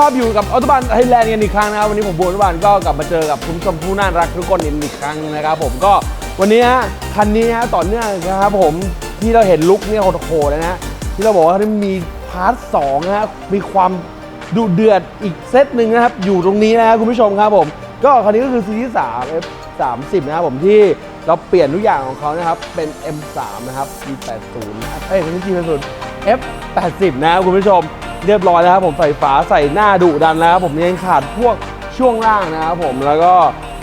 ครับอยู่กับออโตบานไทยแลนด์กันอีกครั้งนะครับวันนี้ผมบูนออโตบานก็กลับมาเจอกับคุณผู้ชมผู้น่ารักทุกคนอีกครั้งนะครับ ผมก็วันนี้ฮะคันนี้ฮะต่อเนื่องนะครับผมที่เราเห็นลุคเนี่ยโหดๆเลยนะที่เราบอกว่ามีพาร์ทสองนะฮะมีความดุเดือดอีกเซตหนึ่งนะครับอยู่ตรงนี้นะครับคุณผู้ชมครับผมก็คันนี้ก็คือซีรีส์3 F 30นะครับผมที่เราเปลี่ยนทุกอย่างของเขานะครับเป็น M3 นะครับ G80 นะครับเอ้ยไม่ใช่ G80 F80 นะครับคุณผู้ชม เรียบร้อยแล้วครับผมใส่ฝาใส่หน้าดุดันแล้วครับผมยังขาดพวกช่วงล่างนะครับผมแล้วก็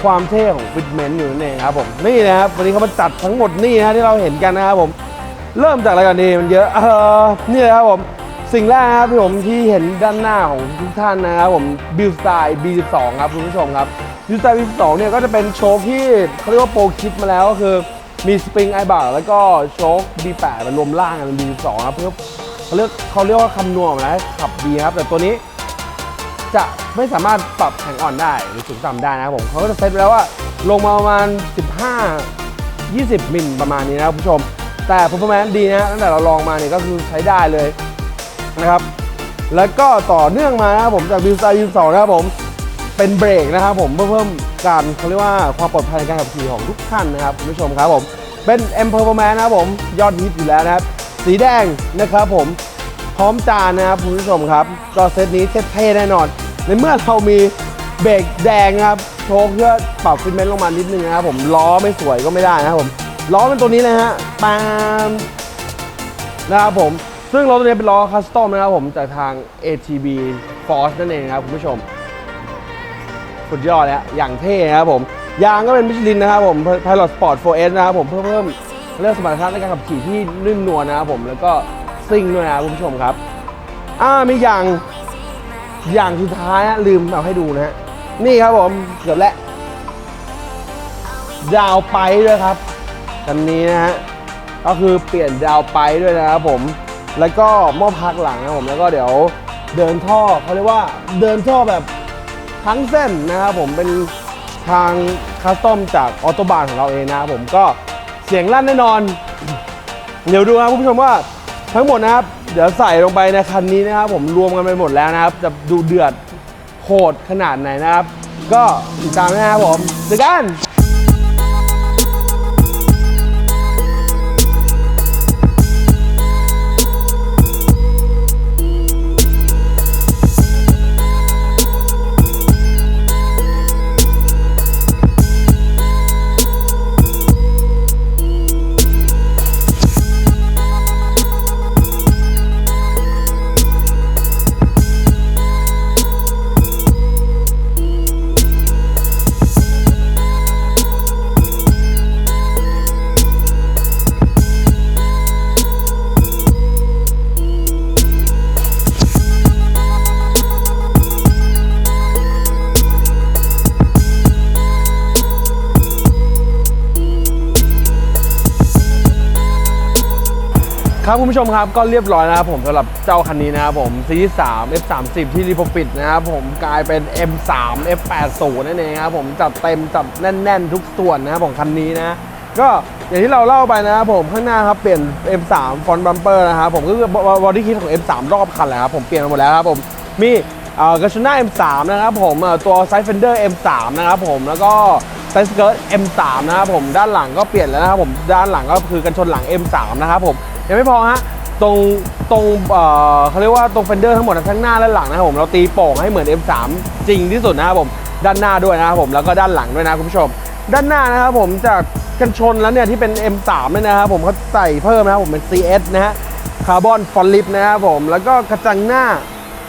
ความเท่ของฟิตเมนต์อยู่นั่นเองครับผมนี่นะครับวันนี้เขามาจัดทั้งหมดนี่นะที่เราเห็นกันนะครับผมเริ่มจากอะไรกันดีมันเยอะเออนี่เลยครับผมสิ่งแรกครับที่ผมที่เห็นด้านหน้าของทุกท่านนะครับผมบิลสไตล์ B12 ครับคุณผู้ชมครับบิลสไตล์ B12 เนี่ยก็จะเป็นโชคที่เขาเรียกว่าโปรคิดมาแล้วก็คือมีสปริงไอบาร์แล้วก็โชค B8 มันรวมล่างกันเป็น B12 ครับเพื่อ เขาเรียกเขาเรียกว่าคำนวณมาแล้วขับดีครับ แต่ตัวนี้จะไม่สามารถปรับแข็งอ่อนได้หรือสูงต่ำได้นะครับผมเขาก็จะเซตไว้แล้วว่าลงมาประมาณ 15 20 มิลประมาณนี้นะครับคุณผู้ชม แต่ performance ดีนะตั้งแต่เราลองมาเนี่ยก็คือใช้ได้เลยนะครับ แล้วก็ต่อเนื่องมานะครับผมจากบิวสไตล์ยูสองนะครับผมเป็นเบรกนะครับผมเพื่อเพิ่มการเขาเรียกว่าความปลอดภัยในการขับขี่ของทุกท่านนะครับคุณผู้ชมครับผมเป็น M Performance นะครับผมยอดฮิตอยู่แล้วนะครับ สีแดงนะครับผมพร้อมจานนะครับคุณผู้ชมครับ ก็เซตนี้เท่แน่นอน ในเมื่อเรามีเบรกแดงครับโชว์เพื่อปรับฟิตเมนต์ลงมานิดนึงนะครับผมล้อไม่สวยก็ไม่ได้นะครับผมล้อเป็นตัวนี้เลยฮะปามนะครับผมซึ่งล้อตัวนี้เป็นล้อคัสตอมนะครับผมจากทาง ATB Force นั่นเองครับคุณผู้ชมสุดยอดเลยฮะอย่างเท่นะครับผมยางก็เป็นมิชลินนะครับผม Pilot Sport 4S นะครับผมเพื่อเพิ่ม เรื่องสมรรถนะในการขับขี่ที่นุ่มนวลนะครับผมแล้วก็ซิ่งด้วยนะคุณผู้ชมครับ อ่ามีอย่างอย่างสุดท้ายฮะลืมเอาให้ดูนะฮะนี่ครับผมเกือบแล้วดาวไปด้วยครับคันนี้นะฮะก็คือเปลี่ยนดาวไปด้วยนะครับผมแล้วก็หม้อพักหลังนะครับผมแล้วก็เดี๋ยวเดินท่อเขาเรียกว่าเดินท่อแบบทั้งเส้นนะครับผมเป็นทางคัสตอมจากออโตบานของเราเองนะครับผมก็ เสียงลั่นแน่นอน เดี๋ยวดูครับคุณผู้ชมว่าทั้งหมดนะครับ เดี๋ยวใส่ลงไปในคันนี้นะครับ ผมรวมกันไปหมดแล้วนะครับ จะดูเดือดโหดขนาดไหนนะครับ ก็ติดตามนะครับผมเจอกัน ครับคุณผู้ชมครับก็เรียบร้อยนะครับผมสำหรับเจ้าคันนี้นะครับผม C3 F30 ที่รีโปรฟิตนะครับผมกลายเป็น M3 F80 นั่นเองครับผมจัดเต็มจัดแน่น ๆ ทุกส่วนนะครับของคันนี้นะก็อย่างที่เราเล่าไปนะครับผมข้างหน้าครับเปลี่ยน M3 ฟอนต์บัมเปอร์นะครับผมก็คือบอดี้คิดของ M3 รอบคันแหละครับผมเปลี่ยนมาหมดแล้วครับผมมีกระชน่า M3 นะครับผมตัวไซส์เฟนเดอร์ M3 นะครับผมแล้วก็ไซส์เกิร์ต M3 นะครับผมด้านหลังก็เปลี่ยนแล้วนะครับผมด้านหลังก็คือกันชนหลัง M3 นะครับผม ยังไม่พอฮะตรงตรงเออเขาเรียกว่าตรงเฟนเดอร์ทั้งหมดทั้งหน้าและหลังนะครับผมเราตีโป่งให้เหมือน M3 จริงที่สุดนะครับผมด้านหน้าด้วยนะครับผมแล้วก็ด้านหลังด้วยนะคุณผู้ชม ด้านหน้านะครับผมจากกันชนแล้วเนี่ยที่เป็น M3 เนี่ยนะครับผมเขาใส่เพิ่มนะครับผมเป็น CS นะฮะคาร์บอนฟอนลิปนะครับผมแล้วก็กระจังหน้า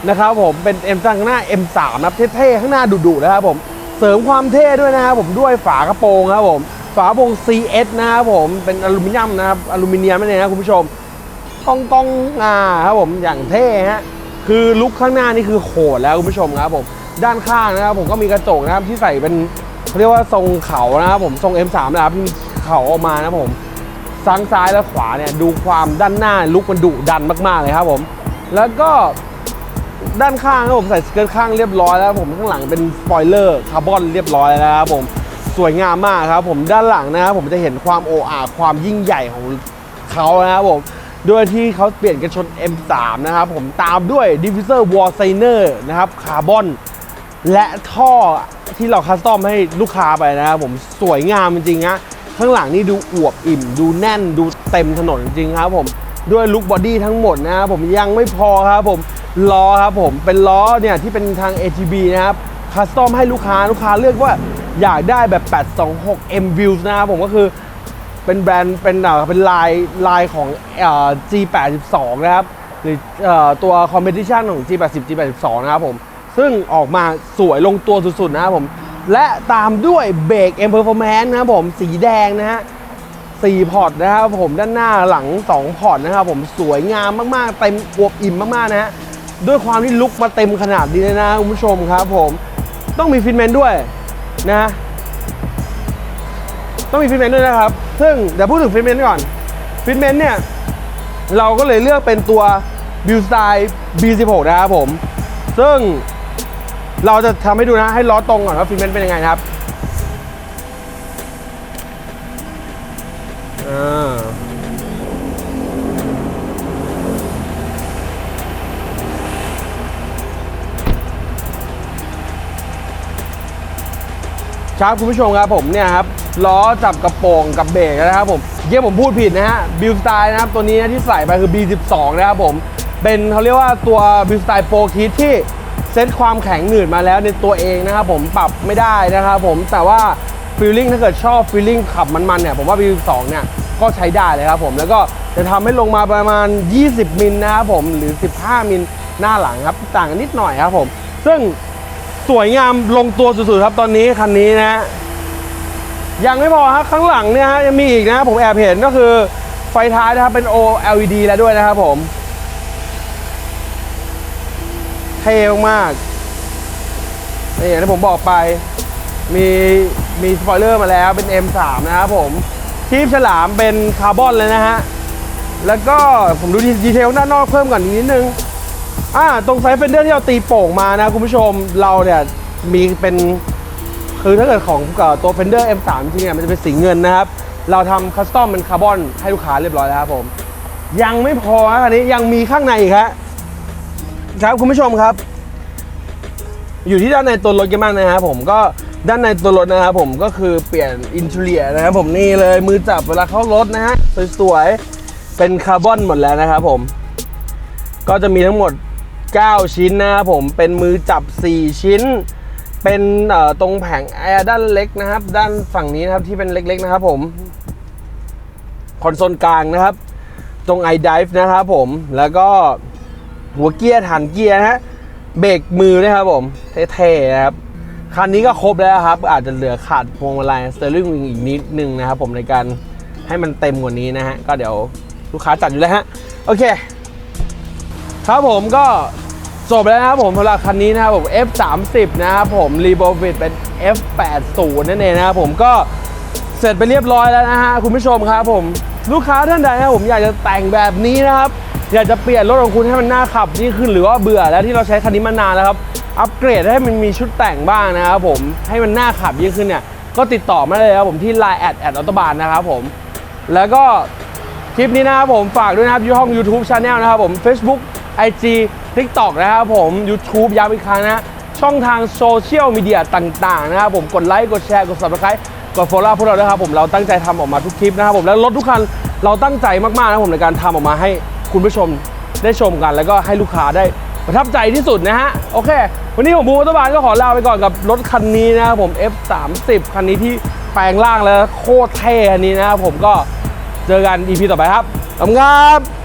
นะครับผมเป็น M จังหน้า M3 นะครับเท่ๆข้างหน้าดุๆนะครับผมเสริมความเท่ด้วยนะครับผมด้วยฝากระโปรงครับผม ฝากระโปรง CS นะครับผมเป็นอลูมิเนียมนะครับอลูมิเนียมนั่นเองนะคุณผู้ชมกองกองอ่าครับผมอย่างเท่ฮะคือลุคข้างหน้านี่คือโหดแล้วคุณผู้ชมครับผมด้านข้างนะครับผมก็มีกระจกนะครับที่ใส่เป็นเขาเรียกว่าทรงเขานะครับผมทรง M3 นะครับที่เขาออกมานะครับผมซ้างซ้ายและขวาเนี่ยดูความด้านหน้าลุคมันดุดันมากๆเลยครับผมแล้วก็ด้านข้างครับผมใส่สเกิร์ตข้างเรียบร้อยแล้วผมข้างหลังเป็นสปอยเลอร์คาร์บอนเรียบร้อยแล้วครับผม สวยงามมากครับผมด้านหลังนะครับผมจะเห็นความโออาความยิ่งใหญ่ของเขานะครับผมด้วยที่เขาเปลี่ยนกันชน M3 นะครับผมตามด้วย Diffuser Wall Signer นะครับคาร์บอนและท่อที่เราคัสตอมให้ลูกค้าไปนะครับผมสวยงามจริงๆฮะข้างหลังนี่ดูอวบอิ่ม ดูแน่นดูเต็มถนนจริงครับผมด้วยลุคบอดี้ทั้งหมดนะครับผมยังไม่พอครับผมล้อครับผมเป็นล้อเนี่ยที่เป็นทาง ATB นะครับคัสตอมให้ลูกค้าลูกค้าเลือกว่า อยากได้แบบ 826 M Views นะครับผมก็คือเป็นแบรนด์เป็นเอ่อเป็นลายลายของเอ่อ G82 นะครับหรือตัว Competition ของ G80 G82 นะครับผม ซึ่งออกมาสวยลงตัวสุดๆนะครับผม และตามด้วยเบรก M Performance นะครับผมสีแดงนะฮะ4พอร์ตนะครับผมด้านหน้าหลัง 2 พอร์ตนะครับผมสวยงามมากๆ เต็มอวบอิ่มมากๆนะฮะด้วยความที่ลุกมาเต็มขนาดนี้เลยนะคุณผู้ชมครับผม ต้องมีฟินแมนด้วย นะ ต้องมีฟิตเมนต์ด้วยนะครับ ซึ่งเดี๋ยวพูดถึงฟิตเมนต์ก่อนฟิตเมนต์เนี่ย เราก็เลยเลือกเป็นตัวบิวสไตล์ B16 นะครับผม ซึ่งเราจะทำให้ดูนะ ให้ล้อตรงก่อนว่าฟิตเมนต์เป็นยังไงนะครับ ครับคุณผู้ชมครับผมเนี่ยครับล้อจับกระโปรงกับเบรกนะครับผมเยี่ยผมพูดผิดนะฮะบิลสไตล์นะครับตัวนี้นะที่ใส่ไปคือ B12 นะครับผมเป็นเขาเรียกว่าตัวบิลสไตล์โปรคิดที่เซตความแข็งหนืดมาแล้วในตัวเองนะครับผมปรับไม่ได้นะครับผมแต่ว่าฟีลลิ่งถ้าเกิดชอบฟีลลิ่งขับมันๆเนี่ยผมว่า B12 เนี่ยก็ใช้ได้เลยครับผมแล้วก็จะทำให้ลงมาประมาณ 20 มิลนะครับผมหรือ 15 มิลหน้าหลังครับต่างกันนิดหน่อยครับผม ซึ่ง สวยงามลงตัวสุดๆครับตอนนี้คันนี้นะ ยังไม่พอครับข้างหลังเนี่ยฮะยังมีอีกนะผมแอบเห็นก็คือไฟท้ายนะครับเป็น OLED แล้วด้วยนะครับผมเท่มากๆนี่อย่างที่ผมบอกไป มีมีสปอยเลอร์มาแล้วเป็น M3 นะครับผมทีปฉลามเป็นคาร์บอนเลยนะฮะ แล้วก็ผมดูดีเทลด้านนอกเพิ่มก่อนนิดนึง อ่าตรงไซส์เฟนเดอร์ที่เราตีโป่งมานะคุณผู้ชมเราเนี่ยมีเป็นคือถ้าเกิดของเอ่อตัว Fender M3 จริงเนี่ยมันจะเป็นสีเงินนะครับ เราทำคัสตอมเป็นคาร์บอนให้ลูกค้าเรียบร้อยแล้วครับผม ยังไม่พอนะอันนี้ยังมีข้างในอีกฮะครับคุณผู้ชมครับ อยู่ที่ด้านในตัวรถกันบ้างนะครับผมก็ด้านในตัวรถนะครับผมก็คือเปลี่ยนอินเทเรียนะครับผมนี่เลยมือจับเวลาเข้ารถนะฮะสวยๆเป็นคาร์บอนหมดแล้วนะครับผม ก็จะมีทั้งหมด 9 ชิ้นนะครับผมเป็นมือจับ 4 ชิ้น เป็นตรงแผงแอร์ด้านเล็กนะครับ ด้านฝั่งนี้นะครับที่เป็นเล็กๆนะครับผมคอนโซลกลางนะครับ ตรง iDrive นะครับผมแล้วก็หัวเกียร์ฐานเกียร์นะฮะเบรกมือนะครับผมเท่ๆนะครับคันนี้ก็ครบแล้วครับ อาจจะเหลือขาดพวงมาลัยสเตอร์ลิงอีกนิดนึงนะครับผมในการให้มันเต็มกว่านี้นะฮะ ก็เดี๋ยวลูกค้าจัดอยู่แล้วฮะ โอเค ครับผมก็จบแล้วนะครับผมสำหรับคันนี้นะครับผม F30 นะครับผมรีโบวิดเป็น F80 นั่นเองนะครับผมก็เสร็จไปเรียบร้อยแล้วนะฮะคุณผู้ชมครับผมลูกค้าท่านใดนะผมอยากจะแต่งแบบนี้นะครับอยากจะเปลี่ยนรถของคุณให้มันน่าขับยิ่งขึ้นหรือว่าเบื่อแล้วที่เราใช้คันนี้มานานแล้วครับอัปเกรดให้มันมีชุดแต่งบ้างนะครับผมให้มันน่าขับยิ่งขึ้นเนี่ยก็ติดต่อมาเลยครับผมที่ Line แอดแอดออตบานนะครับผมแล้วก็คลิปนี้นะครับผมฝากด้วยนะครับยูห้อง YouTube Channel นะครับผม Facebook IG TikTok นะครับผม YouTube ย้ำอีกครั้งนะช่องทางโซเชียลมีเดียต่าง ๆ นะครับผมกดไลค์กดแชร์กด Subscribe กด Follow พวกเราด้วยครับผมเราตั้งใจทำออกมาทุกคลิปนะครับผมแล้วรถทุกคันเราตั้งใจมากๆนะครับผมในการทำออกมาให้คุณผู้ชมได้ชมกัน แล้วก็ให้ลูกค้าได้ประทับใจที่สุดนะฮะโอเค วันนี้ผมบูมวัตบาลก็ขอลาไปก่อนกับรถคันนี้นะครับผม F30 คันนี้ที่แปลงร่างแล้วโคตรเท่อันนี้นะครับผมก็เจอกัน EP ต่อไปครับขอบคุณครับ